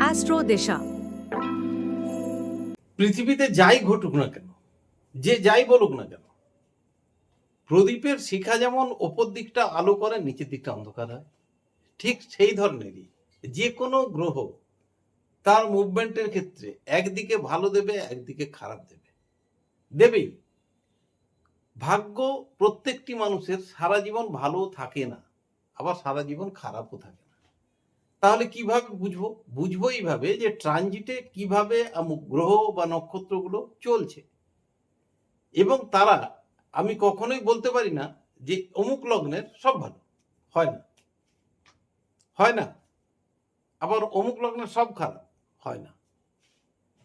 Astro দিশা। পৃথিবীতে যাই ঘটুক না কেন, যে যাই বলুক না কেন, প্রদীপের শিখা যেমন ওপর দিকটা আলো করে, নিচের দিকটা অন্ধকার হয়। ঠিক সেই ধরনেরই যে কোনো গ্রহ তার মুভমেন্টের ক্ষেত্রে একদিকে ভালো দেবে, একদিকে খারাপ দেবে। দেবেই। ভাগ্য প্রত্যেকটি মানুষের সারা জীবন ভালো থাকে না, আবার সারা জীবন খারাপও থাকে তাহলে কীভাবে বুঝব? বুঝব এইভাবে যে ট্রানজিটে কীভাবে গ্রহ বা নক্ষত্রগুলো চলছে। এবং তারা, আমি কখনোই বলতে পারি না যে অমুক লগ্নের সব ভালো। হয় না। হয় না। আবার অমুক লগ্নের সব খারাপ। হয় না।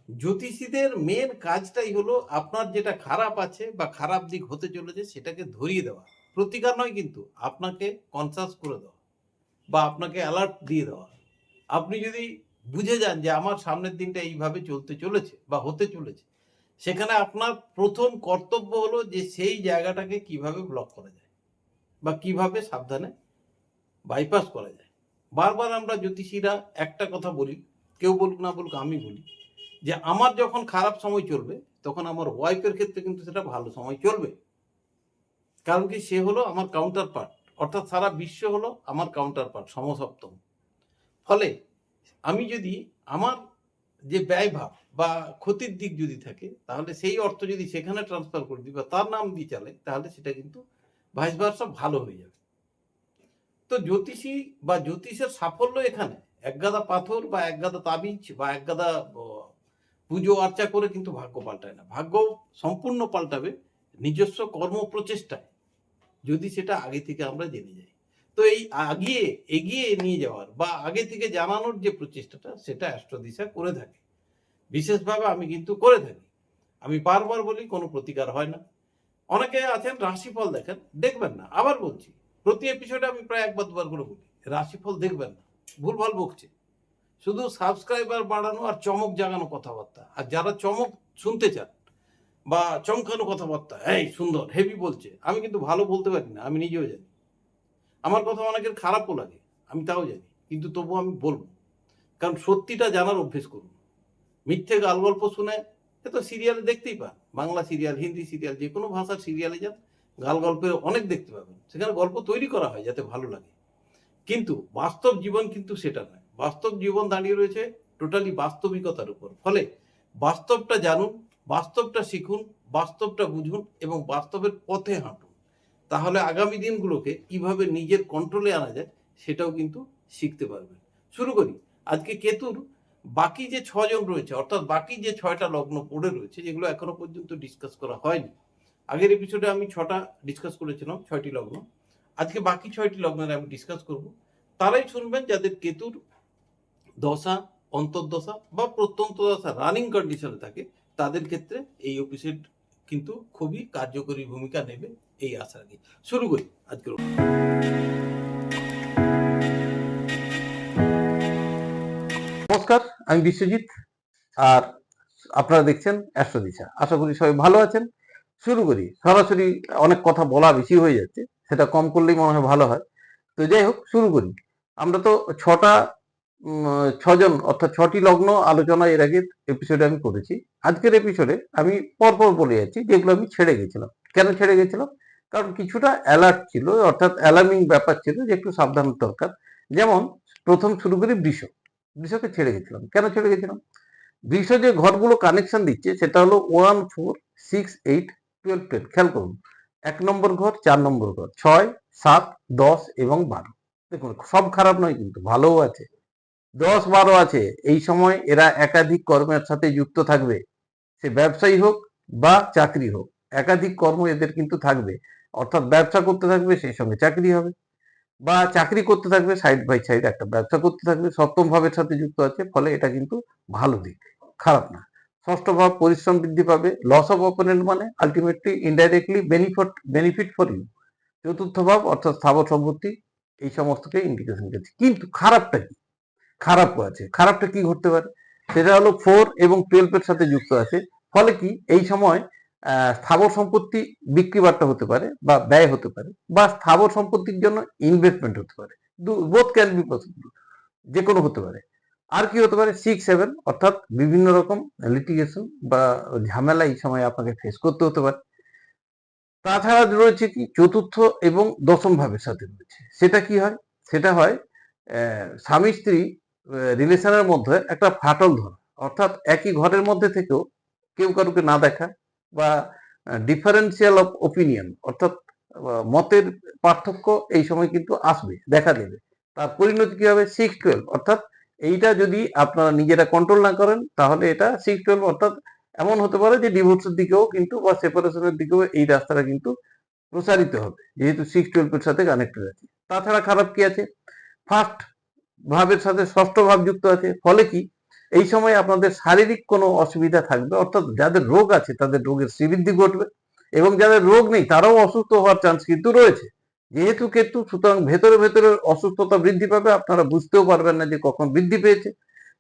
জ্যোতিষীদের মেন কাজটাই হলো আপনার যেটা খারাপ আছে বা খারাপ দিক হতে চলেছে সেটাকে ধরিয়ে দেওয়া। প্রতিকার নয় কিন্তু, আপনাকে কনসাস করে দেওয়া। বা আপনাকে অ্যালার্ট দিয়ে দেওয়া। আপনি যদি বুঝে যান যে আমার সামনের দিনটা এইভাবে চলতে চলেছে বা হতে চলেছে, সেখানে আপনার প্রথম কর্তব্য হলো যে সেই জায়গাটাকে কীভাবে ব্লক করা যায় বা কীভাবে সাবধানে বাইপাস করা যায়। বারবার আমরা জ্যোতিষীরা একটা কথা বলি, কেউ বলুক না বলুক আমি বলি, যে আমার যখন খারাপ সময় চলবে, তখন আমার ওয়াইফের ক্ষেত্রে কিন্তু সেটা ভালো সময় চলবে। কারণ কি সে হলো আমার কাউন্টার পার্ট অর্থাৎ সারা বিশ্ব হলো আমার কাউন্টার পার্ট সমসপ্তম। ফলে আমি যদি আমার যে ব্যয়ভাব বা ক্ষতির দিক যদি থাকে, তাহলে সেই অর্থ যদি সেখানে ট্রান্সফার করে দিই বা তার নাম দিয়ে চালে তাহলে সেটা কিন্তু ভাইস ভার্সা ভালো হয়ে যাবে। তো জ্যোতিষী বা জ্যোতিষের সাফল্য এখানে একগাদা পাথর বা একগাদা তাবিজ বা একগাদা পুজো আর্চা করে কিন্তু ভাগ্য পাল্টায় না। ভাগ্য সম্পূর্ণ পাল্টাবে নিজস্ব কর্ম প্রচেষ্টায়। যদি সেটা আগে থেকে আমরা জেনে যাই। তো এই আগিয়ে এগিয়ে নিয়ে যাওয়ার বা আগে থেকে জানানোর যে প্রচেষ্টাটা, সেটা অ্যাস্ট্রোদিশা করে থাকে। বিশেষভাবে আমি কিন্তু করে থাকি। আমি বারবার বলি, কোনো প্রতিকার হয় না। অনেকে আছেন, রাশিফল দেখেন, দেখবেন না। আবার বলছি, প্রতি এপিসোডে আমি প্রায় একবার, দুবার করে বলি, রাশিফল দেখবেন না। ভুলভাল বকছে। শুধু সাবস্ক্রাইবার বাড়ানো আর চমক জাগানো কথাবার্তা। আর যারা চমক শুনতে চান বা চমকানো কথাবার্তা। এই, সুন্দর হেভি বলছে। আমি কিন্তু ভালো বলতে পারি না, আমি নিজেও জানি। আমার কথা অনেকের খারাপও লাগে, আমি তাও জানি। কিন্তু তবু আমি বলব। কারণ সত্যিটা জানার অভ্যেস করুন। মিথ্যে গাল গল্প শুনে, এ তো সিরিয়ালে দেখতেই পান। বাংলা সিরিয়াল হিন্দি সিরিয়াল যে কোনো ভাষার সিরিয়ালে যান গাল গল্পে অনেক দেখতে পাবেন। সেখানে গল্প তৈরি করা হয় যাতে ভালো লাগে। কিন্তু বাস্তব জীবন কিন্তু সেটা নয়। বাস্তব জীবন দাঁড়িয়ে রয়েছে টোটালি বাস্তবিকতার উপর। ফলে বাস্তবটা জানুন বাস্তবটা শিখুন, বাস্তবটা বুঝুন এবং বাস্তবের পথে হাঁটুন। তাহলে আগামী দিনগুলোকে কীভাবে নিজের কন্ট্রোলে আনা যায় সেটাও কিন্তু শিখতে পারবেন। শুরু করি। আজকে কেতুর বাকি যে ছজন রয়েছে, অর্থাৎ বাকি যে ছয়টা লগ্ন পড়ে রয়েছে, যেগুলো এখনও পর্যন্ত ডিসকাস করা হয়নি, আগের এপিসোডে আমি ছটা ডিসকাস করেছিলাম, ছয়টি লগ্ন। আজকে বাকি ছয়টি লগ্নের আমি ডিসকাস করব। তারাই শুনবেন যাদের কেতুর দশা, অন্তর্দশা বা প্রত্যন্ত দশা রানিং কন্ডিশনে থাকে তাদের ক্ষেত্রে এই এপিসোড কিন্তু খুবই কার্যকরী ভূমিকা নেবে এই আশা রাখি। শুরু করি আজকের নমস্কার, আমি বিশ্বজিৎ আর আপনারা দেখছেন অ্যাস্ট্রোদিশা আশা করি সবাই ভালো আছেন। শুরু করি। সরাসরি অনেক কথা বলা বেশি হয়ে যাচ্ছে, সেটা কম করলেই মনে হয় ভালো হয়। তো যাই হোক, শুরু করি। আমরা তো ছটা ছজন, অর্থাৎ ছটি লগ্ন আলোচনা এর আগের এপিসোডে আমি করেছি। আজকের এপিসোডে আমি পরপর বলে যাচ্ছি, যেগুলো আমি ছেড়ে গেছিলাম। কেন ছেড়ে গেছিলাম? কারণ কিছুটা অ্যালার্ট ছিল, অর্থাৎ অ্যালার্মিং ব্যাপার ছিল যে একটু সাবধান দরকার। যেমন, প্রথম শুরু করি বৃষ। বৃষকে ছেড়ে গেছিলাম। কেন ছেড়ে গেছিলাম? বৃষ যে ঘরগুলো কানেকশন দিচ্ছে, সেটা হলো one four six eight twelve twelve খেয়াল করুন, এক নম্বর ঘর, চার নম্বর ঘর, ছয়, সাত, দশ এবং বারো। দেখুন, সব খারাপ নয় কিন্তু, ভালোও আছে। দশ বারো আছে, এই সময় এরা একাধিক কর্মের সাথে যুক্ত থাকবে। সে ব্যবসায়ী হোক বা চাকরি হোক, একাধিক কর্ম এদের কিন্তু থাকবে। অর্থাৎ ব্যবসা করতে থাকবে, সেই সঙ্গে চাকরি হবে। বা চাকরি করতে থাকবে সাইড বাই সাইড একটা ব্যবসা করতে থাকবে, সপ্তম ভাবের সাথে যুক্ত আছে, ফলে এটা কিন্তু ভালো দিক, খারাপ না। ষষ্ঠ ভাব, পরিশ্রম বৃদ্ধি পাবে লস অফ অপোনেন্ট মানে ultimately indirectly benefit benefit for you চতুর্থ ভাব, অর্থাৎ স্থাবর সম্পত্তি, এই সমস্তকে ইন্ডিকেশন দিচ্ছে কিন্তু খারাপটা কি? খারাপও আছে। খারাপটা কি ঘটতে পারে? সেটা হলো ফোর এবং টুয়েলভের সাথে যুক্ত আছে। ফলে কি এই সময় স্থাবর সম্পত্তি বিক্রি বার্তা হতে পারে বা ব্যয় হতে পারে বা স্থাবর সম্পত্তির জন্য ইনভেস্টমেন্ট হতে পারে। বোথ ক্যান বি পসিবল যে কোনো হতে পারে। আর কি হতে পারে? সিক্স সেভেন অর্থাৎ বিভিন্ন রকম লিটিগেশন বা ঝামেলা এই সময় আপনাকে ফেস করতে হতে পারে। তাছাড়া রয়েছে কি? চতুর্থ এবং দশম ভাবের সাথে রয়েছে। সেটা কি হয়? সেটা হয় স্বামী স্ত্রী রিলেশনের মধ্যে একটা ফাটল ধরা। অর্থাৎ একই ঘরের মধ্যে থেকেও কেউ কারুকে না দেখা বা ডিফারেন্সিয়াল অফ ওপিনিয়ন অর্থাৎ মতের পার্থক্য এই সময় কিন্তু আসবে, দেখা দেবে। তার পরিণতি কি হবে? সিক্স টুয়েলভ অর্থাৎ এইটা যদি আপনারা নিজেরা কন্ট্রোল না করেন, তাহলে এটা সিক্স টুয়েলভ অর্থাৎ এমন হতে পারে যে ডিভোর্সের দিকেও কিন্তু বা সেপারেশনের দিকেও এই রাস্তাটা কিন্তু প্রসারিত হবে, যেহেতু সিক্স টুয়েলভের সাথে কানেক্টেড আছে। তাছাড়া খারাপ কি আছে? ফার্স্ট ভাবের সাথে ষষ্ঠ ভাব যুক্ত আছে। ফলে কি? এই সময় আপনাদের শারীরিক কোনো অসুবিধা থাকবে, অর্থাৎ যাদের রোগ আছে তাদের রোগের শ্রীবৃদ্ধি ঘটবে এবং যাদের রোগ নেই তারাও অসুস্থ হওয়ার চান্স কিন্তু রয়েছে। যেহেতু কেতু, সুতরাং ভেতরে ভেতরে অসুস্থতা বৃদ্ধি পাবে, আপনারা বুঝতেও পারবেন না যে কখন বৃদ্ধি পেয়েছে।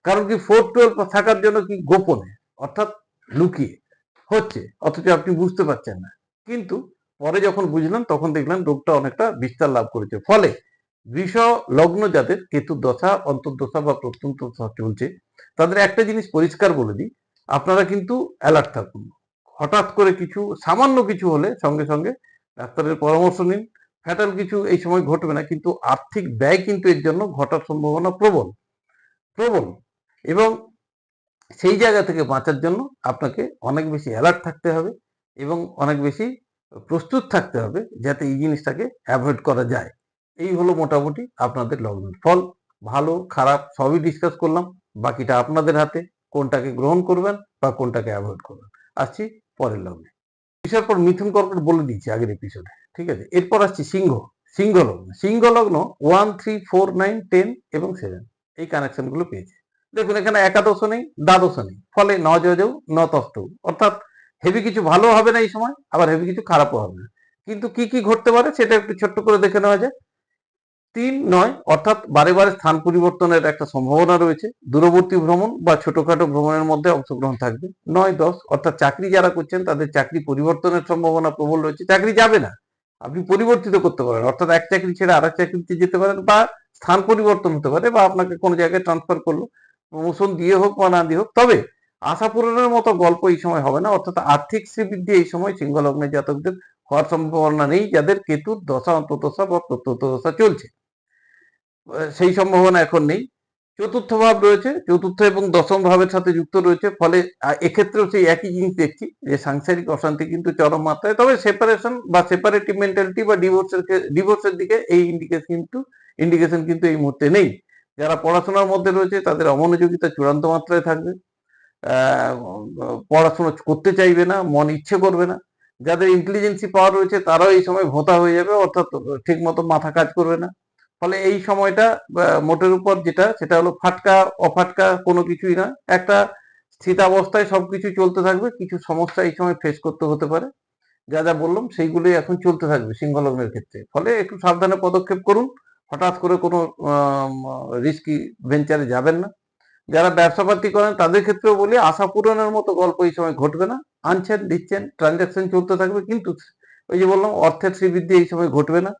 কারণ কি ফোর টুয়েলভ থাকার জন্য কি গোপনে, অর্থাৎ লুকিয়ে হচ্ছে, অথচ আপনি বুঝতে পারছেন না। কিন্তু পরে যখন বুঝলাম তখন দেখলাম রোগটা অনেকটা বিস্তার লাভ করেছে। ফলে বৃষ লগ্ন যাদের কেতু দশা, অন্তর্দশা বা প্রত্যন্ত দশা চলছে, তাদের একটা জিনিস পরিষ্কার বলে দিই, আপনারা কিন্তু অ্যালার্ট থাকুন। হঠাৎ করে কিছু, সামান্য কিছু হলে সঙ্গে সঙ্গে ডাক্তারের পরামর্শ নিন। ফ্যাটাল কিছু এই সময় ঘটবে না, কিন্তু আর্থিক ব্যয় কিন্তু এর জন্য ঘটার সম্ভাবনা প্রবল। প্রবল। এবং সেই জায়গা থেকে বাঁচার জন্য আপনাকে অনেক বেশি অ্যালার্ট থাকতে হবে এবং অনেক বেশি প্রস্তুত থাকতে হবে, যাতে এই জিনিসটাকে অ্যাভয়েড করা যায়। এই হলো মোটামুটি আপনাদের লগ্নের ফল। ভালো, খারাপ, সবই ডিসকাস করলাম। বাকিটা আপনাদের হাতে, কোনটাকে গ্রহণ করবেন বা কোনটাকে অ্যাভয়েড করবেন। আসছি পরের লগ্নে। বিষয়ের পর মিথুন কর্কট বলে দিয়েছি আগের এপিসোডে ঠিক আছে? এরপর আসছি সিংহ সিংহ লগ্ন। সিংহ লগ্ন one three four nine ten এবং সেভেন এই কানেকশনগুলো পেয়েছে। দেখুন, এখানে একাদশ নেই দ্বাদশ নেই। ফলে ন যজৌ ন তস্ত অর্থাৎ হেভি কিছু ভালো হবে না এই সময়, আবার হেভি কিছু খারাপও হবে না। কিন্তু কি কি ঘটতে পারে, সেটা একটু ছোট্ট করে দেখে নেওয়া যায় তিন নয়, অর্থাৎ বারে বারে স্থান পরিবর্তনের একটা সম্ভাবনা রয়েছে। দূরবর্তী ভ্রমণ বা ছোটখাটো ভ্রমণের মধ্যে অংশগ্রহণ থাকবে। নয়, দশ, অর্থাৎ চাকরি যারা করছেন, তাদের চাকরি পরিবর্তনের সম্ভাবনা প্রবল রয়েছে। চাকরি যাবে না। আপনি পরিবর্তিত করতে পারেন, অর্থাৎ এক চাকরি ছেড়ে আর এক চাকরিতে যেতে পারেন বা স্থান পরিবর্তন হতে পারে বা আপনাকে কোনো জায়গায় ট্রান্সফার করল প্রমোশন দিয়ে হোক বা না দিয়ে হোক। তবে আশা পূরণের মতো গল্প এই সময় হবে না, অর্থাৎ আর্থিক শ্রীবৃদ্ধি এই সময় সিংহ লগ্নের জাতকদের হওয়ার সম্ভাবনা নেই যাদের কেতুর দশা অন্তর্দশা বা প্রত্যন্ত দশা চলছে। সেই সম্ভাবনা এখন নেই। চতুর্থ ভাব রয়েছে, চতুর্থ এবং দশম ভাবের সাথে যুক্ত রয়েছে, ফলে এক্ষেত্রেও সেই একই জিনিস দেখছি, যে সাংসারিক অশান্তি কিন্তু চরম মাত্রায়। তবে সেপারেশন বা সেপারেটিভ মেন্টালিটি বা ডিভোর্সের ডিভোর্সের দিকে এই ইন্ডিকেশন কিন্তু ইন্ডিকেশন কিন্তু এই মুহূর্তে নেই। যারা পড়াশোনার মধ্যে রয়েছে, তাদের অমনোযোগিতা চূড়ান্ত মাত্রায় থাকবে। পড়াশোনা করতে চাইবে না, মন ইচ্ছে করবে না। যাদের ইন্টেলিজেন্সি পাওয়ার রয়েছে, তারাও এই সময় ভোতা হয়ে যাবে, অর্থাৎ ঠিক মতো মাথা কাজ করবে না। ফলে এই সময়টা মোটের উপর যেটা, সেটা হলো ফাটকা, অফাটকা কোনো কিছুই না। একটা স্থিতাবস্থায় সবকিছু চলতে থাকবে, কিছু সমস্যা এই সময় ফেস করতে হতে পারে। যা যা বললাম, সেইগুলোই এখন চলতে থাকবে সিংহলগ্নের ক্ষেত্রে। ফলে একটু সাবধানে পদক্ষেপ করুন, হঠাৎ করে কোনো রিস্কি ভেঞ্চারে যাবেন না। যারা ব্যবসাপাতি করেন, তাদের ক্ষেত্রেও বলি, আশা পূরণের মতো গল্প এই সময় ঘটবে না। আনছেন, দিচ্ছেন ট্রানজাকশন চলতে থাকবে, কিন্তু ওই যে বললাম, অর্থের শ্রীবৃদ্ধি এই সময় ঘটবে না।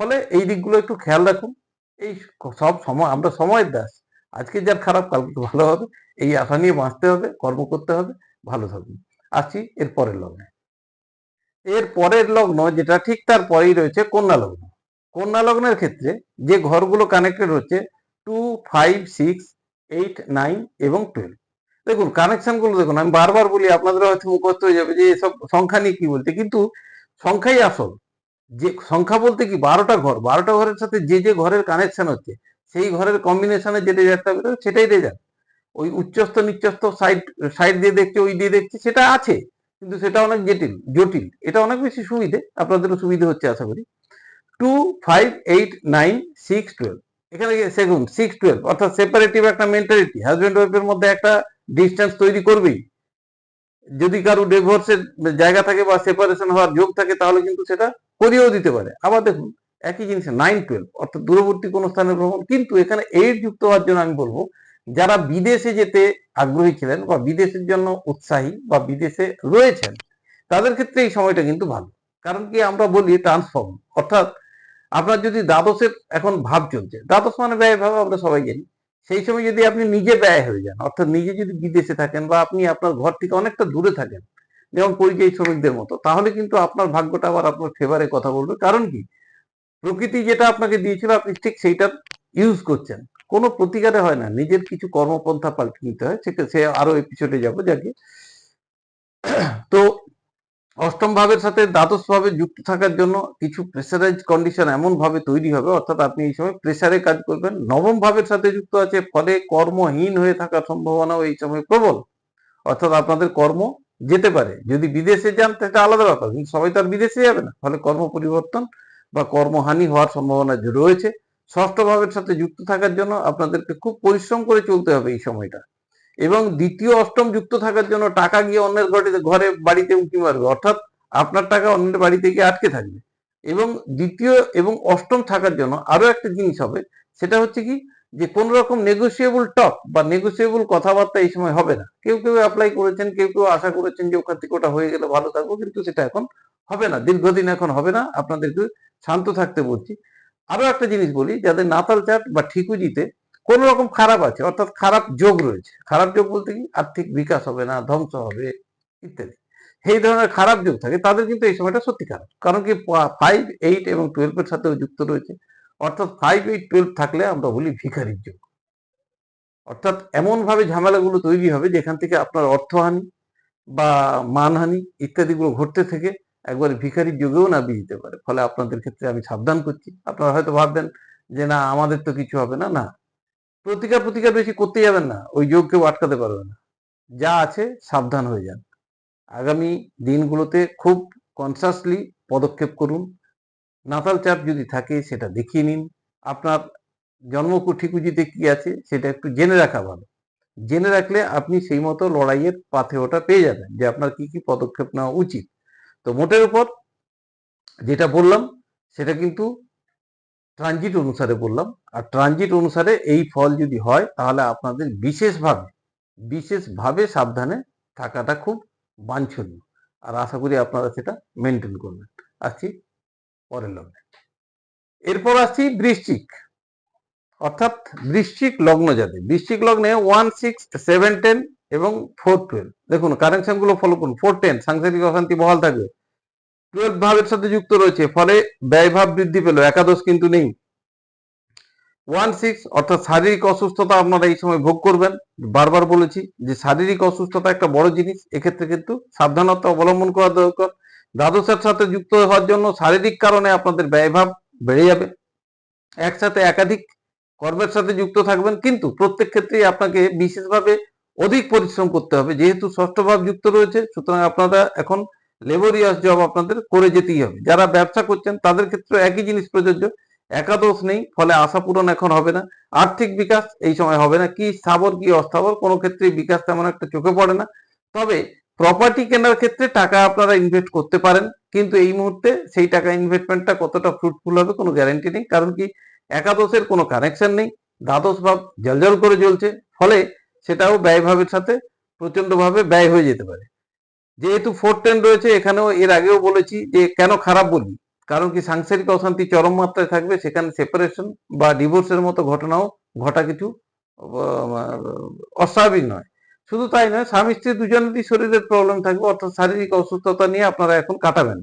ফলে এই দিকগুলো একটু খেয়াল রাখুন। এই সব সময়, আমরা সময়ের দাস। আজকে যার খারাপ, কালকে ভালো হবে। এই আশা নিয়ে বাঁচতে হবে, কর্ম করতে হবে, ভালো থাকুন। আসছি এর পরের লগ্নে। এর পরের লগ্ন, যেটা ঠিক তার পরেই রয়েছে কন্যা লগ্ন। কন্যা লগ্নের ক্ষেত্রে যে ঘরগুলো কানেক্টেড হচ্ছে two five six eight nine এবং টুয়েলভ দেখুন কানেকশনগুলো দেখুন, আমি বারবার বলি, আপনাদের হয়তো মুখস্থ হয়ে যাবে যে এসব সংখ্যা নিয়ে কি বলতে। কিন্তু সংখ্যাই আসল। যে সংখ্যা বলতে কি, বারোটা ঘর। বারোটা ঘরের সাথে যে যে ঘরের কানেকশন হচ্ছে, সেই ঘরের কম্বিনেশনে যে রেজাল্টটা বেরোবে সেটাই রেজাল্ট ওই উচ্চস্থ, নিচ্চস্থ সাইড সাইড দিয়ে দেখছে, ওই দিয়ে দেখছে, সেটা আছে, কিন্তু সেটা অনেক জটিল জটিল। এটা অনেক বেশি সুবিধে, আপনাদেরও সুবিধে হচ্ছে, আশা করি। Two five eight nine six twelve এখানে সেগুন সিক্স টুয়েলভ অর্থাৎ সেপারেটিভ একটা মেন্টালিটি হাজব্যান্ড ওয়াইফের মধ্যে একটা ডিস্টেন্স তৈরি করবেই। যদি কারও ডিভোর্সের জায়গা থাকে বা সেপারেশন হওয়ার যোগ থাকে, তাহলে কিন্তু সেটা করিয়েও দিতে পারে। আবার দেখুন, একই জিনিস নাইন টুয়েলভ অর্থাৎ দূরবর্তী কোনো স্থানে ভ্রমণ, কিন্তু এখানে এইট যুক্ত হওয়ার জন্য আমি বলব, যারা বিদেশে যেতে আগ্রহী ছিলেন বা বিদেশের জন্য উৎসাহী বা বিদেশে রয়েছেন, তাদের ক্ষেত্রে এই সময়টা কিন্তু ভালো। কারণ কি আমরা বলি ট্রান্সফর্ম অর্থাৎ আপনার যদি দ্বাদশের এখন ভাব চলছে, দ্বাদশ মানে ব্যয় ভাব আমরা সবাই জানি। সেই সময় যদি আপনি নিজে ব্যয় হয়ে যান, অর্থাৎ নিজে যদি বিদেশে থাকেন বা আপনি আপনার ঘর থেকে অনেকটা দূরে থাকেন, যেমন পরিযায়ী শ্রমিকদের মতো, তাহলে কিন্তু আপনার ভাগ্যটা আবার আপনার ফেভারে কথা বলবে। কারণ কি? প্রকৃতি যেটা আপনাকে দিয়েছিল, আপনি ঠিক সেইটার ইউজ করছেন। কোনো প্রতিকারে হয় না। নিজের কিছু কর্মপন্থা পাল্টে নিতে হয়। সে আরও এপিসোডে যাব যাকে। তো অষ্টম ভাবের সাথে দ্বাদশ ভাবে যুক্ত থাকার জন্য কিছু প্রেসারাইজ কন্ডিশন এমন ভাবে তৈরি হবে, অর্থাৎ আপনি এই সময় প্রেসারে কাজ করবেন। নবম ভাবের সাথে যুক্ত আছে, ফলে কর্মহীন হয়ে থাকার সম্ভাবনাও এই সময় প্রবল। অর্থাৎ আপনাদের কর্ম যেতে পারে। যদি বিদেশে যান সেটা আলাদা ব্যাপার, কিন্তু সবাই তো আর বিদেশে যাবে না। ফলে কর্ম পরিবর্তন বা কর্মহানি হওয়ার সম্ভাবনা রয়েছে। ষষ্ঠ ভাবের সাথে যুক্ত থাকার জন্য আপনাদেরকে খুব পরিশ্রম করে চলতে হবে এই সময়টা। এবং দ্বিতীয় অষ্টম যুক্ত থাকার জন্য টাকা গিয়ে অন্যের ঘরে ঘরে বাড়িতে উঁকি মারবে। অর্থাৎ আপনার টাকা অন্যের বাড়িতে গিয়ে আটকে থাকবে। এবং দ্বিতীয় এবং অষ্টম থাকার জন্য আরও একটা জিনিস হবে, সেটা হচ্ছে কি, যে কোন রকম নেগোসিয়েবল টক বা নেগোসিয়েবল কথাবার্তা এই সময় হবে না। কেউ কেউ অ্যাপ্লাই করেছেন, কেউ কেউ আশা করেছেন যে ওখান থেকে ওটা হয়ে গেলে ভালো থাকব, কিন্তু সেটা এখন হবে না। দীর্ঘদিন এখন হবে না, আপনাদেরকে শান্ত থাকতে বলছি। আরও একটা জিনিস বলি, যাদের নাতাল চাট বা ঠিকুজিতে কোন রকম খারাপ আছে, অর্থাৎ খারাপ যোগ রয়েছে। খারাপ যোগ বলতে কি? আর্থিক বিকাশ হবে না, ধ্বংস হবে, ইত্যাদি। এই ধরনের খারাপ যোগ থাকে, তাদের কিন্তু এই সময়টা সত্যি খারাপ কারণ কি ফাইভ এইট এবং টুয়েলভ এর সাথেও যুক্ত রয়েছে। অর্থাৎ ফাইভ এইট টুয়েলভ থাকলে আমরা বলি ভিখারির যোগ। অর্থাৎ এমন ভাবে ঝামেলাগুলো তৈরি হবে যেখান থেকে আপনার অর্থহানি বা মানহানি ইত্যাদিগুলো ঘটতে থেকে একবার ভিখারির যুগেও না দিতে পারে। ফলে আপনাদের ক্ষেত্রে আমি সাবধান করছি। আপনারা হয়তো ভাববেন যে, না, আমাদের তো কিছু হবে না। না প্রতিকার প্রতিকার বেশি করতে যাবেন না, ওই যোগ কেউ আটকাতে পারবে না। যা আছে সাবধান হয়ে যান। আগামী দিনগুলোতে খুব কনসাসলি পদক্ষেপ করুন। নাতাল চাপ যদি থাকে সেটা দেখিয়ে নিন। আপনার জন্মকুঠিকুজিতে কি আছে সেটা একটু জেনে রাখা ভালো। জেনে রাখলে আপনি সেই মতো লড়াইয়ের পাথে ওটা পেয়ে যাবেন যে আপনার কি কি পদক্ষেপ নেওয়া উচিত। তো মোটের উপর যেটা বললাম সেটা কিন্তু ট্রানজিট অনুসারে বললাম। আর ট্রানজিট অনুসারে এই ফল যদি হয়, তাহলে আপনাদের বিশেষভাবে বিশেষভাবে সাবধানে থাকাটা খুব বাঞ্ছনীয়। আর আশা করি আপনারা সেটা মেনটেন করবেন। আসছি পরের লগ্নে। এরপর আসছি বৃশ্চিক। অর্থাৎ বৃশ্চিক লগ্ন যাতে বৃশ্চিক লগ্নে ওয়ান সিক্স সেভেন টেন এবং ফোর টুয়েলভ দেখুন কানেকশনগুলো ফলো করুন। ফোর টেন সাংসারিক অশান্তি বহাল থাকবে। টুয়েলভ ভাবের সাথে যুক্ত রয়েছে, ফলে ব্যয়ভাব বৃদ্ধি পেল, একাদশ কিন্তু নেই। ওয়ান সিক্স অর্থাৎ শারীরিক অসুস্থতা আপনারা এই সময় ভোগ করবেন। বারবার বলেছি যে শারীরিক অসুস্থতা একটা বড় জিনিস, এক্ষেত্রে কিন্তু সাবধানতা অবলম্বন করা দরকার। দ্বাদশের সাথে যুক্ত হওয়ার জন্য শারীরিক কারণে আপনাদের ব্যয়ভাব বেড়ে যাবে। একসাথে একাধিক কর্মের সাথে যুক্ত থাকবেন, কিন্তু প্রত্যেক ক্ষেত্রেই আপনাকে বিশেষভাবে অধিক পরিশ্রম করতে হবে। যেহেতু ষষ্ঠ ভাব যুক্ত রয়েছে, সুতরাং আপনারা এখন লেবরিয়াস জব আপনাদের করে যেতেই হবে। যারা ব্যবসা করছেন, তাদের ক্ষেত্রে একই জিনিস প্রযোজ্য। একাদশ নেই, ফলে আশা পূরণ এখন হবে না। আর্থিক বিকাশ এই সময় হবে না। কি স্থাবর, কি অস্থাবর, কোনো ক্ষেত্রে বিকাশ তেমন একটা চোখে পড়ে না। তবে প্রপার্টি কেনার ক্ষেত্রে টাকা আপনারা ইনভেস্ট করতে পারেন। কিন্তু এই মুহূর্তে সেই টাকা ইনভেস্টমেন্টটা কতটা ফ্রুটফুল হবে কোনো গ্যারান্টি নেই। কারণ কি, একাদশের কোনো কানেকশন নেই। দ্বাদশ ভাব জলজল করে জ্বলছে। ফলে সেটাও ব্যয়ভাবের সাথে প্রচন্ডভাবে ব্যয় হয়ে যেতে পারে। যেহেতু ফোর টেন রয়েছে, এখানেও এর আগেও বলেছি যে কেন খারাপ বলি? কারণ কি সাংসারিক অশান্তি চরম মাত্রায় থাকবে, সেখানে সেপারেশন বা ডিভোর্সের মতো ঘটনাও ঘটা কিছু অস্বাভাবিক নয়। শুধু তাই নয়, স্বামী স্ত্রী দুজনেরই শরীরের প্রবলেম থাকবে, অর্থাৎ শারীরিক অসুস্থতা নিয়ে আপনারা এখন কাটাবেন।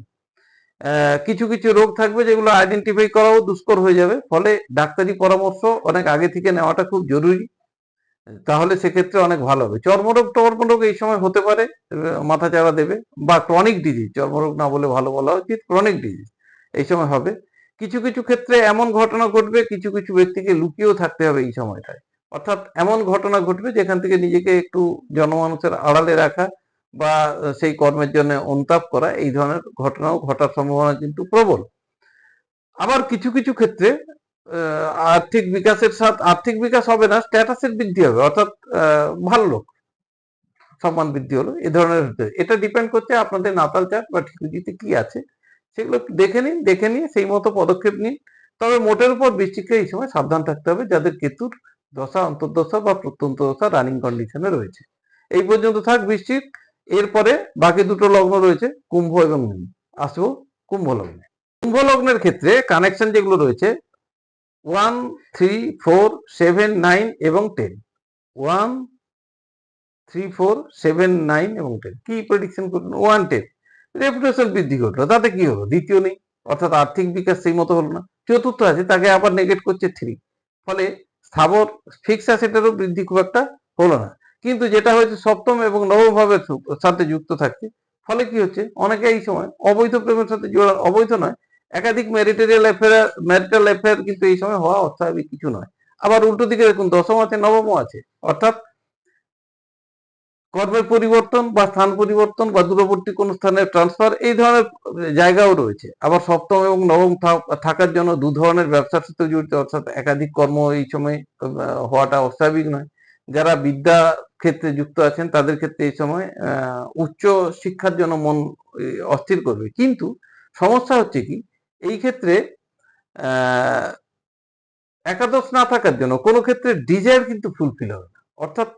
কিছু কিছু রোগ থাকবে যেগুলো আইডেন্টিফাই করাও দুষ্কর হয়ে যাবে, ফলে ডাক্তারি পরামর্শ অনেক আগে থেকে নেওয়াটা খুব জরুরি। তাহলে সেক্ষেত্রে অনেক ভালো হবে। চর্মরোগ টর্মরোগ এই সময় হতে পারে, মাথা চাড়া দেবে, বা ক্রনিক ডিজিজ চর্মরোগ না বলে ভালো বলা উচিত ক্রনিক ডিজিজ এই সময় হবে। কিছু কিছু ক্ষেত্রে এমন ঘটনা ঘটবে, কিছু কিছু ব্যক্তিকে লুকিয়েও থাকতে হবে এই সময়টায়। অর্থাৎ এমন ঘটনা ঘটবে যেখান থেকে নিজেকে একটু জনমানুষের আড়ালে রাখা বা সেই কর্মের জন্য অনুতাপ করা, এই ধরনের ঘটনাও ঘটার সম্ভাবনা কিন্তু প্রবল। আবার কিছু কিছু ক্ষেত্রে আর্থিক বিকাশের সাথে, আর্থিক বিকাশ হবে না স্ট্যাটাসের বৃদ্ধি হবে, অর্থাৎ ভালো লোক, সম্মান বৃদ্ধি হলো, এ ধরনের এটা ডিপেন্ড করছে আপনাদের নাতাল চাট বা ঠিকুজিতে কি আছে। সেগুলো দেখে নিন, দেখে নিয়ে সেই মতো পদক্ষেপ নিন। তবে মোটের উপর বৃষ্টিকে এই সময় সাবধান থাকতে হবে, যাদের কেতুর দশা, অন্তর্দশা বা প্রত্যন্ত দশা রানিং কন্ডিশনে রয়েছে। এই পর্যন্ত থাক বৃষ্টিক এরপরে বাকি দুটো লগ্ন রয়েছে, কুম্ভ এবং আসব কুম্ভ লগ্নে। কুম্ভ লগ্নের ক্ষেত্রে কানেকশন যেগুলো রয়েছে one, three, four, seven, nine এবং ten. One, three, four, seven, nine এবং টেন। কি প্রেডিকশন করবেন ওয়ান, টেন। রেপুটেশন বৃদ্ধি ঘটলো। তাতে কি হলো? দ্বিতীয় নেই। অর্থাৎ আর্থিক বিকাশ সেই মতো হলো না। চতুর্থ আছে, তাকে আবার নেগেট করছে থ্রি ফলে স্থাবর ফিক্স অ্যাসেটেরও বৃদ্ধি খুব একটা হলো না। কিন্তু যেটা হয়েছে, সপ্তম এবং নবম ভাবের সাথে যুক্ত থাকছে ফলে কি হচ্ছে? অনেকে এই সময় অবৈধ প্রেমের সাথে জোড়া অবৈধ নয় একাধিক ম্যারিটারিয়াল অ্যাফেয়ার ম্যারিটাল অ্যাফেয়ার কিন্তু এই সময় হওয়া অস্বাভাবিক কিছু নয়। আবার উল্টো দিকে দেখুন, দশম আছে, নবমও আছে। অর্থাৎ কর্মের পরিবর্তন বা স্থান পরিবর্তন বা দূরবর্তী কোনো স্থানে ট্রান্সফার এই ধরনের জায়গাও রয়েছে। আবার সপ্তম এবং নবম থাকার জন্য দু ধরনের ব্যবসার সাথে জড়িত, অর্থাৎ একাধিক কর্ম এই সময় হওয়াটা অস্বাভাবিক নয়। যারা বিদ্যা ক্ষেত্রে যুক্ত আছেন, তাদের ক্ষেত্রে এই সময় উচ্চ শিক্ষার জন্য মন অস্থির করবে। কিন্তু সমস্যা হচ্ছে কি এই ক্ষেত্রে একাদশ না থাকার জন্য কোনো ক্ষেত্রে ডিজায়ার কিন্তু ফুলফিল হবে না। অর্থাৎ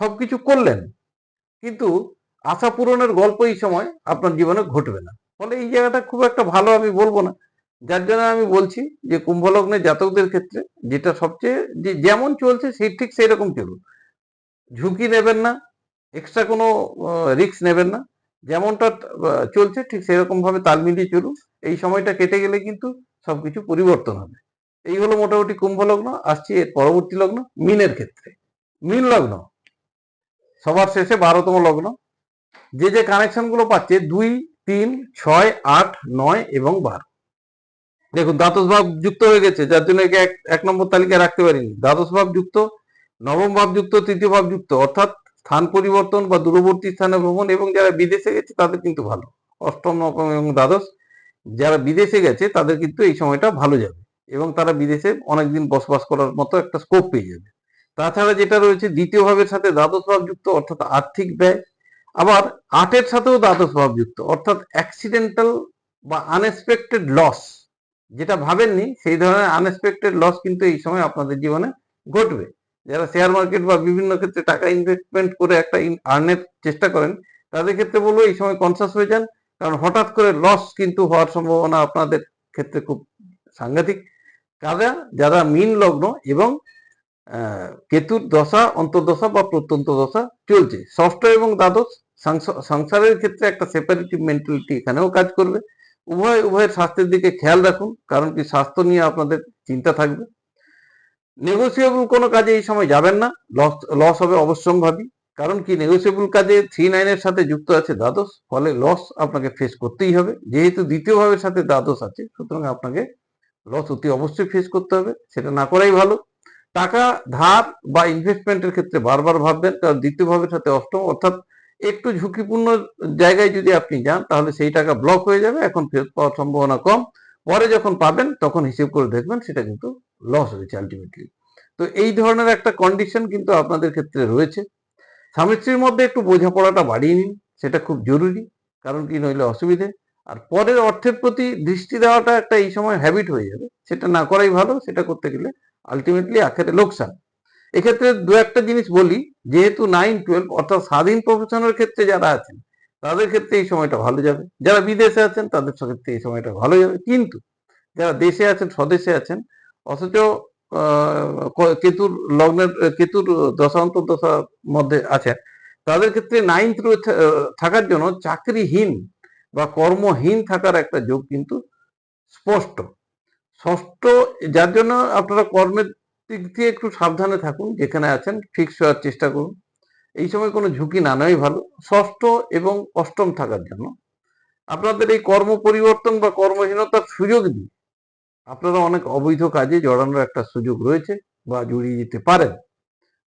সবকিছু করলেন, কিন্তু আশা পূরণের গল্প এই সময় আপনার জীবনে ঘটবে না। ফলে এই জায়গাটা খুব একটা ভালো আমি বলব না। যার জন্য আমি বলছি যে কুম্ভলগ্নের জাতকদের ক্ষেত্রে যেটা সবচেয়ে যে যেমন চলছে সেই ঠিক সেই রকম চলুন ঝুঁকি নেবেন না এক্সট্রা কোনো রিস্ক নেবেন না। যেমনটা চলছে ঠিক সেরকম ভাবে তাল মিলিয়ে চলুন এই সময়টা কেটে গেলে কিন্তু সবকিছু পরিবর্তন হবে। এই হলো মোটামুটি কুম্ভ লগ্ন, আসছি এর পরবর্তী লগ্ন, মিনের ক্ষেত্রে। মিন লগ্ন, সবার শেষে বারোতম লগ্ন। যে যে কানেকশনগুলো পাচ্ছে, দুই, তিন, ছয়, আট, নয় এবং বারো। দেখুন দ্বাদশ ভাব যুক্ত হয়ে গেছে, যার জন্য এক এক নম্বর তালিকায় রাখতে পারিনি। দ্বাদশ ভাব যুক্ত, নবম ভাব যুক্ত, তৃতীয় ভাব যুক্ত, অর্থাৎ স্থান পরিবর্তন বা দূরবর্তী স্থানে ভ্রমণ এবং যারা বিদেশে গেছে তাদের কিন্তু ভালো। অষ্টম, নবম এবং দ্বাদশ, যারা বিদেশে গেছে তাদের কিন্তু এই সময়টা ভালো যাবে এবং তারা বিদেশে অনেকদিন বসবাস করার মতো একটা স্কোপ পেয়ে যাবে। তাছাড়া যেটা রয়েছে, দ্বিতীয় ভাবের সাথে দ্বাদশ ভাব যুক্ত, অর্থাৎ আর্থিক ব্যয়। আবার আটের সাথেও দ্বাদশ ভাব যুক্ত, অর্থাৎ অ্যাক্সিডেন্টাল বা আনএক্সপেক্টেড লস যেটা ভাবেননি, সেই ধরনের আনএক্সপেক্টেড লস কিন্তু এই সময় আপনাদের জীবনে ঘটবে। যারা শেয়ার মার্কেট বা বিভিন্ন ক্ষেত্রে টাকা ইনভেস্টমেন্ট করে একটা আর্নের চেষ্টা করেন, তাদের ক্ষেত্রে বলব এই সময় কনসাস হয়ে যান। কারণ হঠাৎ করে লস কিন্তু হওয়ার সম্ভাবনা আপনাদের ক্ষেত্রে খুব সাংঘাতিক। কারা যারা মিন লগ্ন এবং কেতুর দশা, অন্তর্দশা বা প্রত্যন্ত দশা চলছে। ষষ্ঠ এবং দ্বাদশ সংসারের ক্ষেত্রে একটা সেপারেটিভ মেন্টালিটি এখানেও কাজ করবে। উভয়, উভয়ের স্বাস্থ্যের দিকে খেয়াল রাখুন, কারণ কি স্বাস্থ্য নিয়ে আপনাদের চিন্তা থাকবে। নেগোসিয়েবল কোনো কাজে এই সময় যাবেন না। লস লস হবে অবশ্যম্ভাবী। কারণ কি? নেগোসিয়েবল কাজে থ্রি নাইনের সাথে যুক্ত আছে দ্বাদশ। ফলে লস আপনাকে ফেস করতেই হবে। যেহেতু দ্বিতীয় ভাবের সাথে দ্বাদশ আছে, সুতরাং আপনাকে লস অতি অবশ্যই ফেস করতে হবে। সেটা না করাই ভালো। টাকা ধার বা ইনভেস্টমেন্টের ক্ষেত্রে বারবার ভাববেন, কারণ দ্বিতীয় ভাবের সাথে অষ্টম, অর্থাৎ একটু ঝুঁকিপূর্ণ জায়গায় যদি আপনি যান, তাহলে সেই টাকা ব্লক হয়ে যাবে। এখন ফেরত পাওয়ার সম্ভাবনা কম। পরে যখন পাবেন, তখন হিসেব করে দেখবেন সেটা কিন্তু লস হয়েছে আলটিমেটলি তো এই ধরনের একটা কন্ডিশন কিন্তু আপনাদের ক্ষেত্রে রয়েছে। স্বামী স্ত্রীর মধ্যে একটু বোঝাপড়াটা বাড়িয়ে নিন, সেটা খুব জরুরি, কারণ কি নইলে অসুবিধে। আর পরের অর্থের প্রতি দৃষ্টি দেওয়াটা একটা এই সময় হ্যাবিট হয়ে যাবে। সেটা না করাই ভালো, সেটা করতে গেলে আলটিমেটলি আখেরে লোকসান। এক্ষেত্রে দু একটা জিনিস বলি, যেহেতু নাইন টুয়েলভ অর্থাৎ স্বাধীন প্রফেশনের ক্ষেত্রে যারা আছেন তাদের ক্ষেত্রে এই সময়টা ভালো যাবে। যারা বিদেশে আছেন, তাদের ক্ষেত্রে এই সময়টা ভালো যাবে। কিন্তু যারা দেশে আছেন, স্বদেশে আছেন, অথচ কেতুর লগ্নের, কেতুর দশান্তর দশার মধ্যে আছে তাদের ক্ষেত্রে নাইন্থ থাকার জন্য চাকরিহীন বা কর্মহীন থাকার একটা যোগ কিন্তু স্পষ্ট। ষষ্ঠ, যার জন্য আপনারা কর্মের দিক দিয়ে একটু সাবধানে থাকুন, যেখানে আছেন ফিক্স হওয়ার চেষ্টা করুন। এই সময় কোনো ঝুঁকি না নেওয়াই ভালো। ষষ্ঠ এবং অষ্টম থাকার জন্য। আপনাদের এই কর্ম পরিবর্তন বা কর্মহীনতার সুযোগ দিয়ে আপনারা অনেক অবৈধ কাজে জড়ানোর একটা সুযোগ রয়েছে বা জড়িয়ে যেতে পারেন।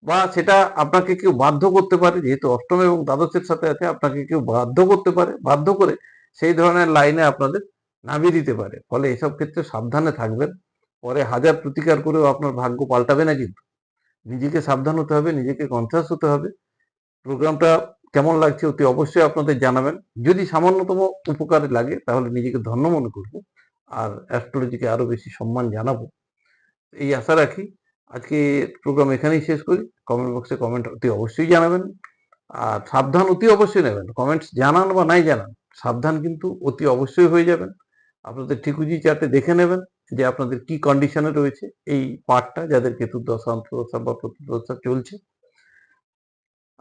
বা সেটা আপনাকে কেউ বাধ্য করতে পারে, যেহেতু অষ্টম এবং দ্বাদশের সাথে আছে, আপনাকে কেউ বাধ্য করতে পারে, বাধ্য করে সেই ধরনের লাইনে আপনাদের নামিয়ে দিতে পারে। ফলে এসব ক্ষেত্রে সাবধানে থাকবেন। পরে হাজার প্রতিকার করেও আপনার ভাগ্য পাল্টাবে না কিন্তু। নিজেকে সাবধান হতে হবে, নিজেকে কনসাস হতে হবে। প্রোগ্রামটা কেমন লাগছে অতি অবশ্যই আপনাদের জানাবেন। যদি সামান্যতম উপকারে লাগে, তাহলে নিজেকে ধন্য মনে করব আর অ্যাস্ট্রোলজিকে আরও বেশি সম্মান জানাব। এই আশা রাখি আজকে প্রোগ্রাম এখানেই শেষ করি। কমেন্ট বক্সে কমেন্ট অতি অবশ্যই জানাবেন আর সাবধান অতি অবশ্যই নেবেন। কমেন্টস জানান বা নাই জানান, সাবধান কিন্তু অতি অবশ্যই হয়ে যাবেন। আপনাদের ঠিকুজি চার্টে দেখে নেবেন যে আপনাদের কি কন্ডিশনে রয়েছে এই পার্টটা যাদের কেতুর দশা, অন্তর্দশা বা প্রতিদশা চলছে।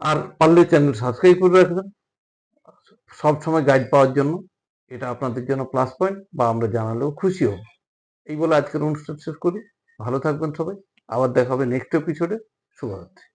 আর পারলে চ্যানেল সাবস্ক্রাইব করে রাখবেন। সব সময় গাইড পাওয়ার জন্য। এটা আপনাদের জন্য প্লাস পয়েন্ট বা আমরা জানালেও খুশি হব। এই বলে আজকের অনুষ্ঠান শেষ করি। ভালো থাকবেন সবাই। আবার দেখা হবে নেক্সট এপিসোডে শুভরাত্রি।